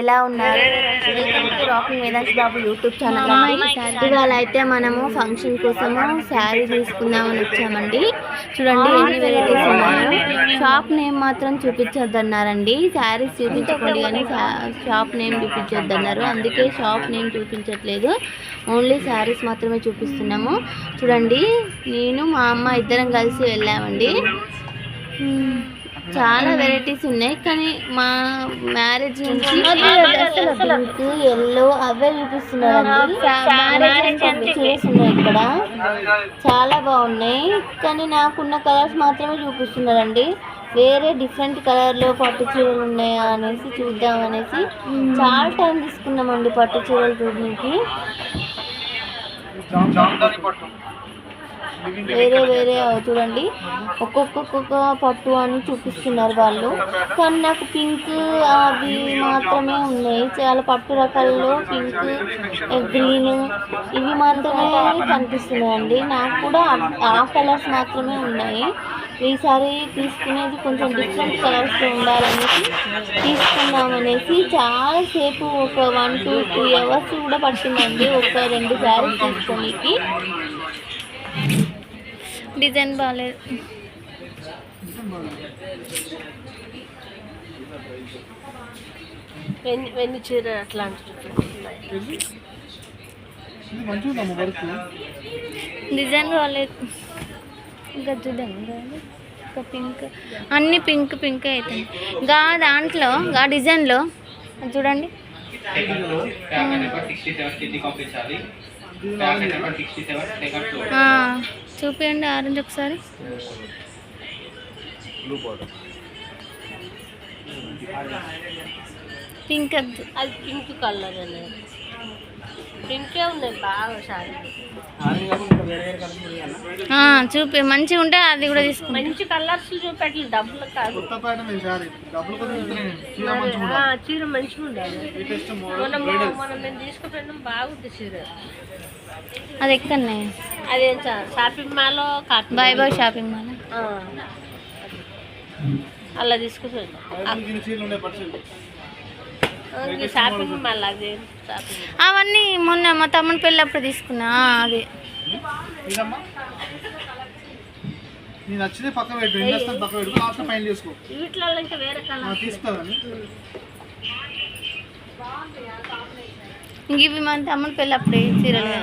ఎలా ఉన్నారు? Welcome to rocking Vedansh Babu YouTube channel ఇవాళ అయితే మనము ఫంక్షన్ కోసము శారీ తీసుకుందామని వచ్చామండి. చూడండి ఎన్ని వెరైటీస్ ఉన్నాయో. షాప్ నేమ్ మాత్రం చూపించొద్దన్నారండి. శారీస్ చూపించుకోండి కానీ షాప్ నేమ్ చూపించొద్దన్నారు. అందుకే షాప్ నేమ్ చూపించట్లేదు. ఓన్లీ శారీస్ మాత్రమే చూపిస్తున్నాము. చూడండి నేను మా అమ్మ ఇద్దరం కలిసి వెళ్ళామండి. చాలా వెరైటీస్ ఉన్నాయి కానీ మా మ్యారేజ్ నుంచి పింక్ ఎల్లో అవే ఉన్నాయి ఇక్కడ. చాలా బాగున్నాయి కానీ నాకున్న కలర్స్ మాత్రమే చూపిస్తున్నారండి. వేరే డిఫరెంట్ కలర్లో పట్టు చీరలు ఉన్నాయా అనేసి చూద్దాం అనేసి చాలా టైం తీసుకున్నామండి పట్టు చీరలు చూడడానికి. వేరే వేరే చూడండి. ఒక్కొక్కొక్క పట్టు అని చూపిస్తున్నారు వాళ్ళు. కానీ నాకు పింక్ అవి మాత్రమే ఉన్నాయి. చాలా పట్టు రకాల్లో పింక్ గ్రీన్ ఇవి మాత్రమే కనిపిస్తున్నాయండి. నాకు కూడా ఆ- కలర్స్ మాత్రమే ఉన్నాయి. ఈసారి తీసుకునేది కొంచెం డిఫరెంట్ కలర్స్లో ఉండాలనేసి తీసుకున్నామనేసి చాలాసేపు ఒక వన్ టూ త్రీ అవర్స్ కూడా పట్టిందండి. ఒక రెండు శారీస్ తీసుకోనికి. డిజైన్ బాగాలేదు వెన్ని వెన్ని చీర వర్క్. డిజైన్ బాగాలేదు ఇంకా చూద్దాం. ఇంకా పింక్. అన్ని పింక్ పింక్ అవుతాయి గా దాంట్లో గా డిజైన్లో చూడండి. ఆ, చూపించండి ఆరెంజ్ ఒకసారి. పింక్ అది పింక్ కలర్ అనేది. పింకే ఉన్నాయి బాగా చూపి మంచిగా ఉంటే అది కూడా తీసుకుంటాం మంచి కలర్స్ చూపెట్టలేదు డబ్బులు కాదు. చీర మంచిగా ఉండాలి మనం బ్రైడల్ మనం మేము తీసుకుపోయినాం బాగుంది చీర. అది ఎక్కడనే అదేం shopping mall bye bye shopping mall. ఆ. అలా తీసుకుపోయినాం. అవన్నీ మొన్న మా తమ్ముని పెళ్ళప్పుడు తీసుకున్నా అది. నేను నచ్చితే పక్క పెట్టు పక్క పెట్టు లాస్ట్ ఫైన్ చేసుకో ఇవి మన చీరలు.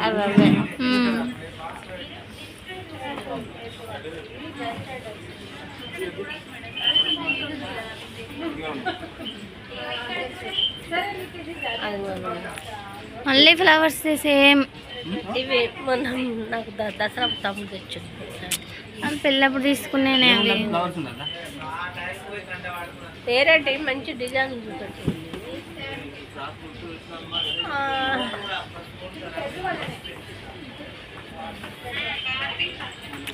అవి అవే. ఉమ్. అది మనం మళ్ళీ ఫ్లవర్స్ సేమ్ ఇవి మొన్న నాకు దసరా తమ్ముడు తెచ్చింది అది పెళ్ళప్పుడు తీసుకునేనే అవి. వేరే మంచి డిజైన్ చూపెట్టి.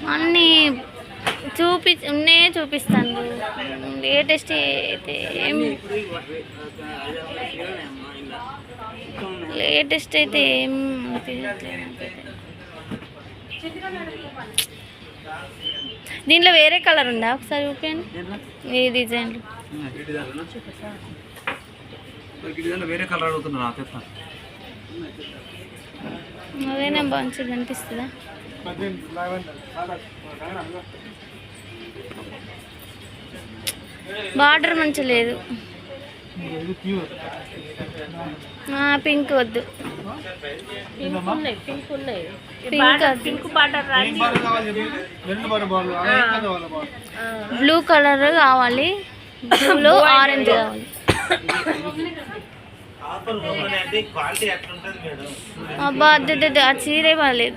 అన్నీ చూపి ఉన్నాయే చూపిస్తాను లేటెస్ట్ అయితే ఏం లేటెస్ట్ అయితే ఏం దీంట్లో వేరే కలర్ ఉందా? ఒకసారి చూపించండి ఈ డిజైన్లు వేరే కలర్ అడుగుతున్నా అదేనా బాగుంది కనిపిస్తుందా బార్డర్ మంచిగా లేదు. పింక్ వద్దు. పింక్ ఉన్నాయి పింక్ ఉన్నాయి. పింక్ వద్దు. పింక్ బార్డర్ రాని రెండు బారు బార్లు అదే కదా వాళ్ళ బార్లు బ్లూ కలర్ కావాలి. బ్లూలో ఆరెంజ్ కావాలి. అబ్బా అద్దె, ఆ చీరే బాగాలేదు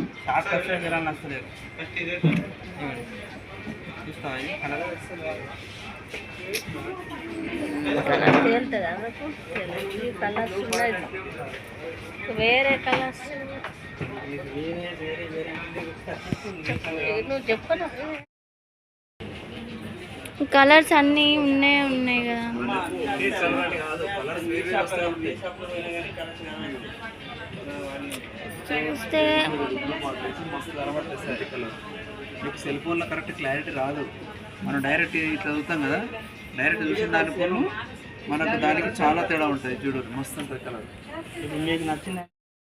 ఏం షార్ట్ నచ్చలేదు ఇది కలర్ ఈ కలర్స్ ఉన్నాయి వేరే కలర్స్. నువ్వు చెప్పను? కలర్స్ అన్నీ ఉన్నాయి ఉన్నాయి కదా. చూస్తే మస్తు కనబడుతుంది సార్ కలర్ మీకు సెల్ ఫోన్లో కరెక్ట్ క్లారిటీ రాదు. మనం డైరెక్ట్ చదువుతాం కదా. డైరెక్ట్ చూసిన దాని ఫోన్ మనకు దానికి చాలా తేడా ఉంటుంది చూడు. మస్తు ఉంటుంది కలర్ మీకు నచ్చిన